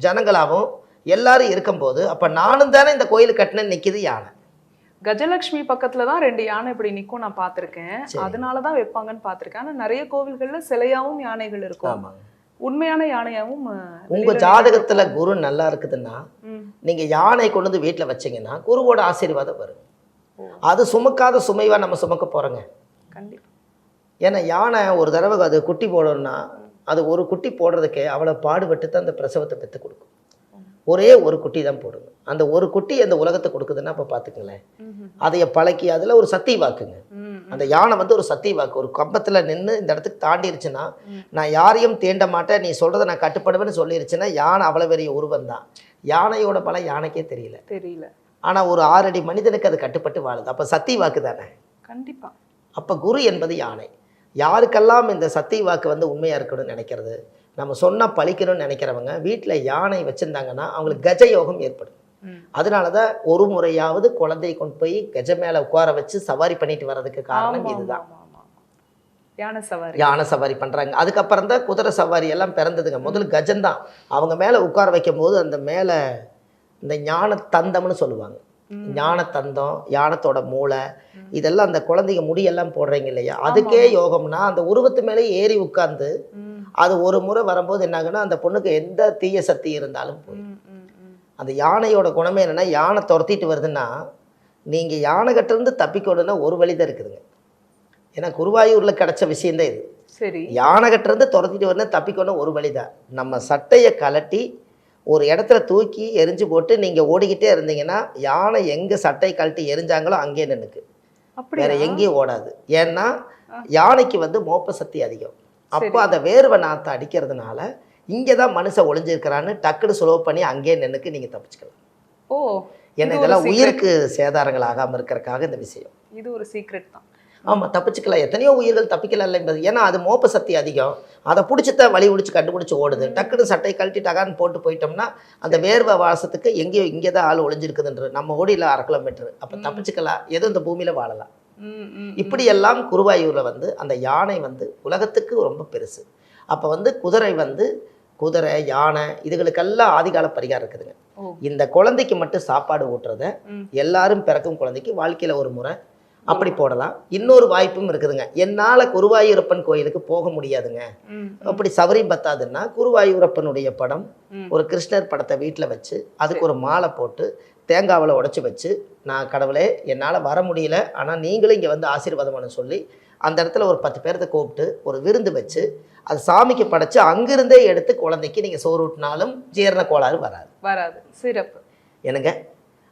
ஜனங்களாகவும் எல்லாரும் இருக்கும்போது அப்போ நானும் தானே இந்த கோயில் கட்டினேன்னு நிற்கிது யானை. கஜலட்சுமி பக்கத்துல தான் ரெண்டு யானை இப்படி நிக்கும் நான் பார்த்திருக்கேன். சரி. அதனாலதான் வைப்பாங்கன்னு பார்த்திருக்கேன். ஆனா நிறைய கோவில்கள்ல சிலையாவும் யானைகள் இருக்கும். உண்மையான யானையாவும் அஹ், உங்க ஜாதகத்துல குரு நல்லா இருக்குதுன்னா. நீங்க யானை கொண்டு வந்து வீட்டுல வச்சீங்கன்னா குருவோட ஆசீர்வாதம் வரும். அது சுமக்காத சுமைவா நம்ம சுமக்க போறோங்க. கண்டிப்பா. ஏன்னா யானை ஒரு தடவை அது குட்டி போடணும்னா அது ஒரு குட்டி போடுறதுக்கே அவ்வளோ பாடுபட்டு தான் அந்த பிரசவத்தை பெற்று கொடுக்கும். ஒரே ஒரு குட்டி தான் போடுங்க. அந்த ஒரு குட்டி அந்த உலகத்தை கொடுக்குதுன்னா அப்போ பார்த்துக்கங்களேன். அதைய பழக்கி அதில் ஒரு சத்தி வாக்குங்க. அந்த யானை வந்து ஒரு சத்தி வாக்கு ஒரு கம்பத்தில் நின்று இந்த இடத்துக்கு தாண்டிருச்சுன்னா. நான் யாரையும் தீண்ட மாட்டேன். நீ சொல்கிறத நான் கட்டுப்படுவேன்னு சொல்லிருச்சுன்னா யானை அவ்வளோ பெரிய உருவம் தான். யானையோட பலம் யானைக்கே தெரியல. தெரியல. ஆனால் ஒரு ஆறடி மனிதனுக்கு அது கட்டுப்பட்டு வாழுது. அப்போ சத்தி வாக்கு தானே? கண்டிப்பா. அப்போ குரு என்பது யானை. யாருக்கெல்லாம் இந்த சத்தி வாக்கு வந்து உண்மையாக இருக்கணும்னு நினைக்கிறது? நம்ம சொன்னால் பழிக்கணும்னு நினைக்கிறவங்க வீட்டில் யானை வச்சுருந்தாங்கன்னா அவங்களுக்கு கஜ யோகம் ஏற்படும். அதனால தான் ஒரு முறையாவது குழந்தையை கொண்டு போய் கஜ மேலே உட்கார வச்சு சவாரி பண்ணிட்டு வர்றதுக்கு காரணம் இதுதான். யானை சவாரி. யானை சவாரி பண்ணுறாங்க அதுக்கப்புறம் தான் குதிரை சவாரி எல்லாம் பிறந்ததுங்க. முதல்ல கஜம்தான் அவங்க மேலே உட்கார வைக்கும் போது அந்த மேலே இந்த ஞான தந்தம்னு சொல்லுவாங்க. ஞான தந்தம் யானத்தோட மூளை. இதெல்லாம் அந்த குழந்தைங்க முடியெல்லாம் போடுறீங்க இல்லையா? அதுக்கே யோகம்னா அந்த உருவத்து மேலே ஏறி உட்கார்ந்து அது ஒரு முறை வரும்போது என்னாகுன்னா அந்த பொண்ணுக்கு எந்த தீய சக்தி இருந்தாலும் போய் ம், ம், ம். அந்த யானையோட குணமே என்னன்னா யானை துரத்திட்டு வருதுன்னா நீங்கள் யானை கிட்டேருந்து தப்பிக்கணும்னா ஒரு வழி தான் இருக்குதுங்க. ஏன்னா குருவாயூரில் கிடைச்ச விஷயந்தான் இது. சரி. யானை கிட்டேருந்து துரத்திட்டு வரணும் தப்பிக்கணும் ஒரு வழி தான். நம்ம சட்டையை கலட்டி ஒரு இடத்துல தூக்கி எரிஞ்சு போட்டு நீங்கள் ஓடிக்கிட்டே இருந்தீங்கன்னா யானை எங்கே சட்டை கழட்டி எரிஞ்சாங்களோ அங்கேயே நின்னுக்கு. அப்படியா? வேற எங்கேயும் ஓடாது. ஏன்னா. யானைக்கு வந்து மோப்ப சக்தி அதிகம். அப்போ. அந்த வேர்வை நாத்தை அடிக்கிறதுனால இங்கே தான் மனுஷன் ஒளிஞ்சிருக்கிறான்னு டக்குன்னு சுலவு பண்ணி அங்கேயே நின்னுக்கு நீங்கள் தப்பிச்சுக்கலாம். ஓ ஏன்னா இதெல்லாம். உயிருக்கு சேதாரங்கள் ஆகாமல் இருக்கிறதுக்காக இந்த விஷயம். இது ஒரு சீக்ரெட் தான். ஆமாம் தப்பிச்சுக்கலாம். எத்தனையோ உயிர்கள் தப்பிக்கலாம் என்பது. ஏன்னா அது மோப்ப சக்தி அதிகம். அதை பிடிச்சி தான் வழி பிடிச்சி கண்டுபிடிச்சி ஓடுது. டக்குன்னு சட்டை கழட்டி டகான்னு போட்டு போயிட்டோம்னா அந்த வேர்வை வாசத்துக்கு எங்கேயோ இங்கே தான் ஆள் ஒளிஞ்சிருக்குதுன்ற. நம்ம ஓடியில் அரை கிலோமீட்டர். அப்போ. தப்பிச்சுக்கலாம். எதுவும் இந்த பூமியில் வாழலாம். இப்படியெல்லாம் குருவாயூரில் வந்து அந்த யானை வந்து உலகத்துக்கு ரொம்ப பெருசு. அப்போ வந்து குதிரை வந்து குதிரை யானை இதுகளுக்கெல்லாம் ஆதிகால பரிகாரம் இருக்குதுங்க. இந்த குழந்தைக்கு மட்டும் சாப்பாடு ஊட்டுறத. எல்லாரும் பிறக்கும் குழந்தைக்கு வாழ்க்கையில் ஒரு முறை அப்படி போடலாம். இன்னொரு வாய்ப்பும் இருக்குதுங்க. என்னால் குருவாயூரப்பன் கோயிலுக்கு போக முடியாதுங்க. அப்படி சவரியம் பத்தாதுன்னா குருவாயூரப்பனுடைய படம். ஒரு கிருஷ்ணர் படத்தை வீட்டில் வச்சு அதுக்கு ஒரு மாலை போட்டு தேங்காவில் உடைச்சி வச்சு நான் கடவுளே என்னால் வர முடியல. ஆனால் நீங்களும் இங்கே வந்து ஆசீர்வாதம் பண்ண சொல்லி அந்த இடத்துல ஒரு பத்து பேர்த்த கூப்பிட்டு ஒரு விருந்து வச்சு அது சாமிக்கு படைச்சு அங்கிருந்தே எடுத்து குழந்தைக்கு நீங்கள் சோறு ஊட்டினாலும் ஜீரண கோளாறு வராது. வராது. சிறப்பு. எனக்கு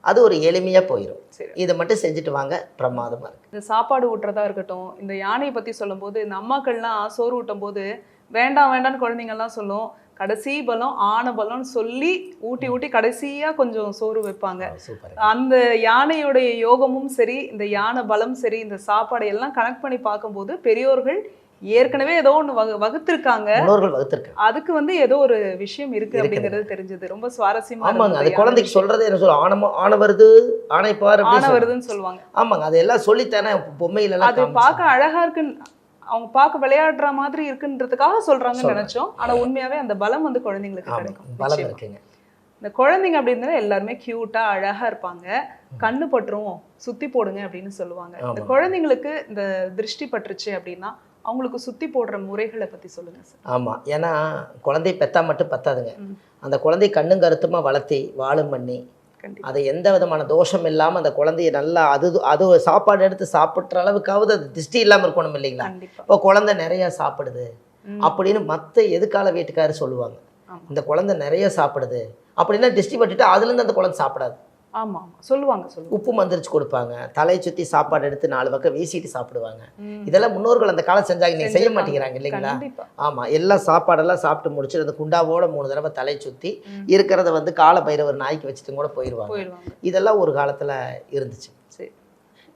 அது ஒரு எளிமையாக போயிடும் இதை மட்டும் செஞ்சுட்டு வாங்க. பிரமாதமாக இருக்கு. இந்த சாப்பாடு ஊட்டுறதா இருக்கட்டும் இந்த யானையை பத்தி சொல்லும்போது இந்த அம்மாக்கள்லாம் சோறு ஊட்டும் போது வேண்டாம் வேண்டாம்னு குழந்தைங்கள்லாம் சொல்லும் கடைசி பலம் ஆன பலம்னு சொல்லி ஊட்டி ஊட்டி கடைசியா கொஞ்சம் சோறு வைப்பாங்க. அந்த யானையுடைய யோகமும் சரி இந்த யானை பலம் சரி இந்த சாப்பாடை எல்லாம் கனெக்ட் பண்ணி பார்க்கும்போது பெரியோர்கள் ஏற்கனவே ஏதோ ஒன்று வகு வகுத்திருக்காங்க முன்னோர்கள் வகுத்திருக்காங்க அதுக்கு வந்து ஏதோ ஒரு விஷயம் இருக்கு. அப்படிங்கிறது தெரிஞ்சது ரொம்ப சுவாரஸ்யமா ஆமாங்க யானை குழந்தைக்கு. சொல்றதே என்ன சொல்லும் ஆனமோ ஆன வருது ஆனை பார் ஆனை அப்படின்னு சொல்லும். வருதுன்னு சொல்லுவாங்க ஆமாங்க அதெல்லாம் சொல்லித்தானே பொம்மையில எல்லாம் அது. பார்க்க அழகா இருக்குன்னு அவங்க பார்க்க விளையாடுற மாதிரி இருக்குன்றதுக்காக சொல்றாங்கன்னு சொல்றாங்க. நினைச்சோம் ஆனா உண்மையாவே அந்த பலம் வந்து குழந்தைங்களுக்கு கிடைக்கும் பலம். இருக்குங்க இந்த குழந்தைங்க அப்படின்னா எல்லாருமே கியூட்டா அழகா இருப்பாங்க கண்ணு பட்டுரும் சுத்தி போடுங்க அப்படின்னு சொல்லுவாங்க இந்த. குழந்தைங்களுக்கு இந்த திருஷ்டி பட்டுருச்சு அப்படின்னா அவங்களுக்கு சுத்தி போடுற முறைகளை பத்தி சொல்லுங்க சார். ஆமா. ஏன்னா குழந்தை பெத்தா மட்டும் பத்தாதுங்க. அந்த குழந்தை கண்ணும் கருத்துமா வளர்த்தி வாழும் பண்ணி அதை எந்த விதமான தோஷம் இல்லாம அந்த குழந்தைய நல்லா அது அது சாப்பாடு எடுத்து சாப்பிட்ற அளவுக்காவது அது திருஷ்டி இல்லாம இருக்கணும் இல்லைங்களா? இப்போ குழந்தை நிறைய சாப்பிடுது. அப்படின்னு மத்த எதுக்கால வீட்டுக்காரர் சொல்லுவாங்க. இந்த குழந்தை நிறைய சாப்பிடுது அப்படின்னா திருஷ்டி பட்டுட்டு அதுல இருந்து அந்த குழந்தை சாப்பிடாது. ஆமா ஆமா. சொல்லுவாங்க சொல்லுவாங்க. உப்பு மந்திரிச்சு கொடுப்பாங்க. தலையை சுத்தி சாப்பாடு எடுத்து நாலு பக்கம் வீசிட்டு சாப்பிடுவாங்க. இதெல்லாம் முன்னோர்கள் அந்த காலம் செஞ்சாங்க. நீங்க செய்ய. மாட்டேங்கிறாங்க இல்லைங்களா? கண்டிப்பா. ஆமா எல்லாம் சாப்பாடெல்லாம் சாப்பிட்டு முடிச்சுட்டு அந்த குண்டாவோட மூணு தடவை தலை சுத்தி ம். இருக்கிறத வந்து கால பைரவர் நாய்க்கு வச்சுட்டு கூட போயிடுவாங்க இதெல்லாம் ஒரு காலத்துல இருந்துச்சு.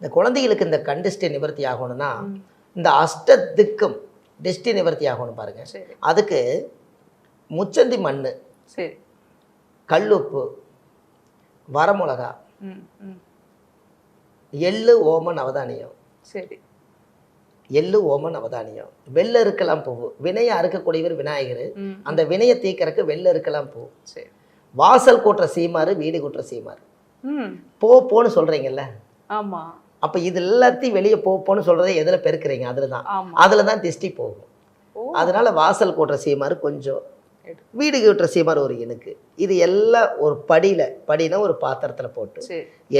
இந்த குழந்தைகளுக்கு இந்த கண்டிஷ்டி நிவர்த்தி ஆகணும்னா. இந்த அஷ்ட திக்கும் டிஷ்டி நிவர்த்தி ஆகணும் பாருங்க. சரி. அதுக்கு முச்சந்தி மண் சரி. கல்லுப்பு வரமிளகா. எள்ளு ஓம நவதானியம். சரி. எள்ளு ஓம நவதானியம். வெள்ளை இருக்கலாம் பூவு. வினையை அறுக்கக்கூடியவர் விநாயகர். அந்த வினையை தீர்க்கறக்கு வெள்ளை இருக்கலாம் பூ. சரி. வாசல் கூட்டுற சீமாரு வீடு கூட்டுற சீமாரு. ம். போ போன்னு சொல்றீங்கல்ல? ஆமா. அப்ப இது எல்லாத்தையும் வெளியே போ போன்னு சொல்றதை எதுல பெருக்குறீங்க? அதுல தான் ஆமா. அதுல தான் திஷ்டி போகும். அதனால வாசல் கூட்டுற சீமாரு கொஞ்சம். வீடு கூட்டுற சீமாரு ஒரு இனுக்கு இது எல்லாம் ஒரு படியில படினா ஒரு பாத்திரத்துல போட்டு.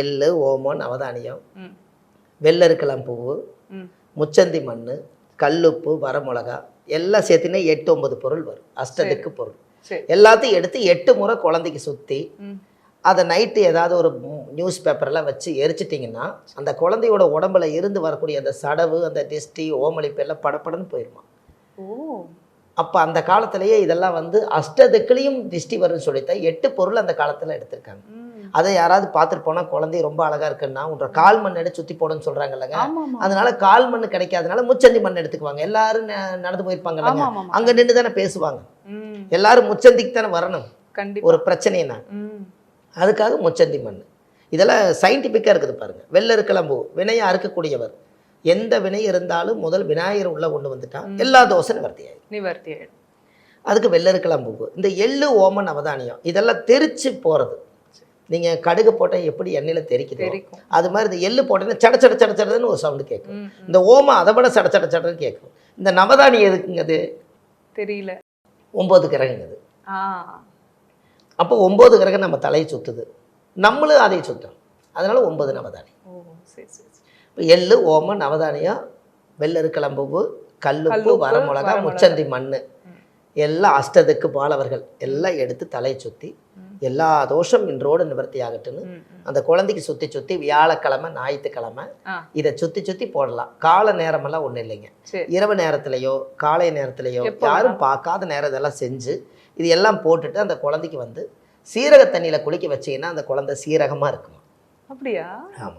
எள்ளு ஓமம் நவதானியம் ம். வெள்ளரிக்கலாம் பூவு ம். முச்சந்தி மண் கல்லுப்பு வரமிளகா எல்லாம் சேர்த்துனா எட்டு ஒன்பது பொருள் வரும். அஷ்டதிக்கு பொருள். எல்லாத்தையும் எடுத்து எட்டு முறை குழந்தைக்கு சுற்றி அதை நைட்டு ஏதாவது ஒரு நியூஸ் பேப்பர்லாம் வச்சு எரிச்சிட்டிங்கன்னா அந்த குழந்தையோட உடம்புல இருந்து வரக்கூடிய அந்த சடவு அந்த டிஸ்டி ஓமளிப்பு எல்லாம் படப்படன்னு போயிருமா. ஓ. அப்போ அந்த காலத்திலேயே இதெல்லாம் வந்து அஷ்டதிக்குலேயும் திஷ்டி வரும்னு சொல்லித்தான். எட்டு பொருள் அந்த காலத்தில் எடுத்திருக்காங்க. அதை யாராவது பார்த்துட்டு போனால் குழந்தை ரொம்ப அழகா இருக்குன்னா உன்ற கால் மண் எடுத்து சுற்றி போடுன்னு சொல்கிறாங்கல்லங்க அதனால கால் மண் கிடைக்காதனால முச்சந்தி மண் எடுத்துக்குவாங்க. எல்லாரும் நடந்து போயிருப்பாங்கல்லங்க அங்க நின்று தானே பேசுவாங்க. எல்லாரும் முச்சந்திக்கு தானே வரணும். ஒரு பிரச்சனைனா. அதுக்காக முச்சந்தி மண் இதெல்லாம் சயின்டிஃபிக்காக இருக்குது பாருங்க. வெள்ளருக்கிளம்பு வினையை அறுக்கக்கூடியவர். எந்த வினை இருந்தாலும் முதல் விநாயகர் உள்ள கொண்டு வந்துட்டா எல்லா தோசை நிவர்த்தி ஆயிடும் நிவர்த்தி ஆயிடும் அதுக்கு வெள்ளருக்கிளம்பு இந்த எள்ளு ஓமன் அவதானியம் இதெல்லாம் தெரிச்சு போறது. நீங்க கடுகு போட்டால் எப்படி எண்ணெயில் தெரிக்குதோ தெரிக்கும். அது மாதிரி இந்த எள்ளு போட்டோன்னா சட சட சட சடன்னு ஒரு சவுண்டு கேட்கும். இந்த ஓமம் அதை விட சட சட சடன்னு கேட்கும். இந்த நவதானியம் எதுக்குங்க அது தெரியல. ஒம்பது கிரகங்க அது அப்போ ஒம்பது கிரகம் நம்ம தலையை சுத்துது. நம்மளும் அதை சுத்தம் அதனால ஒன்பது நவதானியம். ஓ சரி சரி. இப்போ எள்ளு ஓமம் நவதானியம் வெள்ளருக்கிளம்பு கல்லுப்பு வரமிளகா. முச்சந்தி மண். எல்லாம் அஷ்டதுக்கு பாலவர்கள். எல்லாம் எடுத்து தலையை சுற்றி. எல்லா தோஷம் இன்றோடு நிவர்த்தி ஆகட்டுன்னு. அந்த குழந்தைக்கு சுற்றி சுற்றி வியாழக்கிழமை ஞாயிற்றுக்கிழமை இதை சுற்றி சுற்றி போடலாம். கால நேரமெல்லாம் ஒன்றும் இல்லைங்க. இரவு நேரத்திலேயோ காலை நேரத்திலேயோ யாரும் பார்க்காத நேரம் இதெல்லாம் செஞ்சு இது எல்லாம் போட்டுட்டு அந்த குழந்தைக்கு வந்து சீரக தண்ணியில் குளிக்க வச்சீங்கன்னா அந்த குழந்தை சீரகமாக இருக்குமா? அப்படியா? ஆமாம்.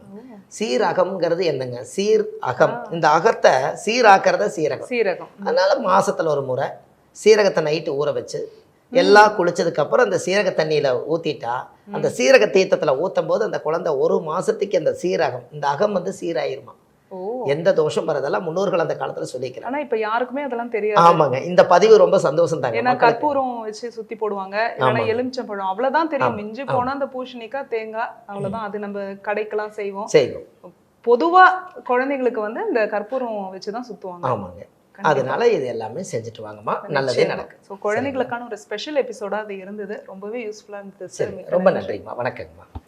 சீரகம்ங்கிறது என்னங்க? சீர் அகம். இந்த அகத்தை சீராக்கிறத சீரகம். சீரகம். அதனால மாசத்துல ஒரு முறை சீரகத்தை நைட்டு ஊற வச்சு எல்லாம் குளிச்சதுக்கு அப்புறம் அந்த சீரக தண்ணியில ஊத்திட்டா அந்த சீரக தீர்த்தத்துல ஊத்தும் போது அந்த குழந்தை ஒரு மாசத்துக்கு அந்த சீரகம் இந்த அகம் வந்து சீராயிருமா? எந்த தோஷம் வரதெல்லாம் முன்னோர்கள் அந்த காலத்துல சொல்லிக்கிறாங்க ஆனா இப்ப யாருக்குமே அதெல்லாம் தெரியாது. ஆமாங்க. இந்த பதிவு ரொம்ப சந்தோஷம் தாங்க ஏன்னா. கற்பூரம் வச்சு சுத்தி போடுவாங்க. இல்லைன்னா ஆமாங்க. எலுமிச்சம்பழம். அவ்வளவுதான் தெரியும். மிஞ்சி. போனா அந்த பூசணிக்காய் தேங்காய் அவ்வளவுதான். அது நம்ம கடைக்கெல்லாம் செய்வோம். செய்வோம். பொதுவா குழந்தைங்களுக்கு வந்து இந்த கற்பூரம் வச்சுதான் சுத்துவாங்க. ஆமாங்க. அதனால இது எல்லாமே செஞ்சுட்டு வாங்கம்மா. நல்லதே. நடக்கும். So, குழந்தைகளுக்கான ஒரு ஸ்பெஷல் எபிசோடா அது இருந்தது. ரொம்பவே யூஸ்ஃபுல்லா இருந்தது ரொம்ப நன்றி. நன்றிங்கம்மா வணக்கங்கம்மா